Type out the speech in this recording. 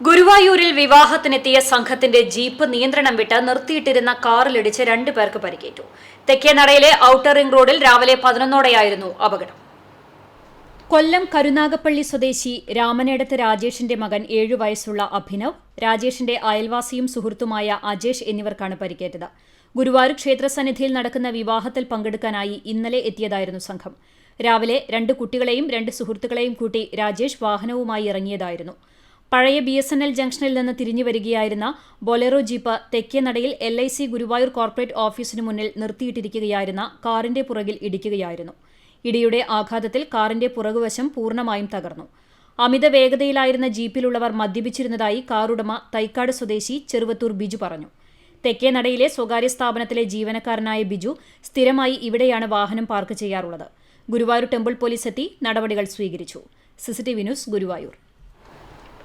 ഗുരുവായൂരിൽ വിവാഹത്തിനെത്തിയ സംഘത്തിന്റെ ജീപ്പ് നിയന്ത്രണം വിട്ട് നിർത്തിയിട്ടിരുന്ന കാറിലിടിച്ച് രണ്ടു പേർക്ക് പരിക്കേറ്റു. തെക്കേനടയിലെ ഔട്ടർ റിംഗ് റോഡിൽ രാവിലെ പതിനൊന്നോടെയായിരുന്നു അപകടം. കൊല്ലം കരുനാഗപ്പള്ളി സ്വദേശി രാമനേടത്ത് രാജേഷിന്റെ മകൻ ഏഴു വയസ്സുള്ള അഭിനവ് രാജേഷിന്റെ അയൽവാസിയും സുഹൃത്തുമായ അജേഷ് എന്നിവർക്കാണ് പരിക്കേറ്റത്. ഗുരുവായൂർ ക്ഷേത്രസന്നിധിയിൽ നടക്കുന്ന വിവാഹത്തിൽ പങ്കെടുക്കാനായി ഇന്നലെ എത്തിയതായിരുന്നു സംഘം. രാവിലെ രണ്ട് കുട്ടികളെയും രണ്ട് സുഹൃത്തുക്കളെയും കൂട്ടി രാജേഷ് വാഹനവുമായി ഇറങ്ങിയതായിരുന്നു. പഴയ ബി എസ് എൻ എൽ ജംഗ്ഷനിൽ നിന്ന് തിരിഞ്ഞു വരികയായിരുന്ന Bolero jeep തെക്കേനടയിൽ L I C Guruvayur corporate ഓഫീസിനു മുന്നിൽ നിർത്തിയിട്ടിരിക്കുകയായിരുന്ന കാറിന്റെ പുറകിൽ ഇടിക്കുകയായിരുന്നു. ഇടിയുടെ ആഘാതത്തിൽ കാറിന്റെ പുറകുവശം പൂർണമായും തകർന്നു. അമിത വേഗതയിലായിരുന്ന ജീപ്പിലുള്ളവർ മദ്യപിച്ചിരുന്നതായി കാറുടമ തൈക്കാട് സ്വദേശി ചെറുവത്തൂർ ബിജു പറഞ്ഞു. തെക്കേനടയിലെ സ്വകാര്യ സ്ഥാപനത്തിലെ ജീവനക്കാരനായ ബിജു സ്ഥിരമായി ഇവിടെയാണ് വാഹനം പാർക്ക് ചെയ്യാറുള്ളത്. ഗുരുവായൂർ ടെമ്പിൾ പോലീസ് എത്തി നടപടികൾ സ്വീകരിച്ചു. CCTV news Guruvayur.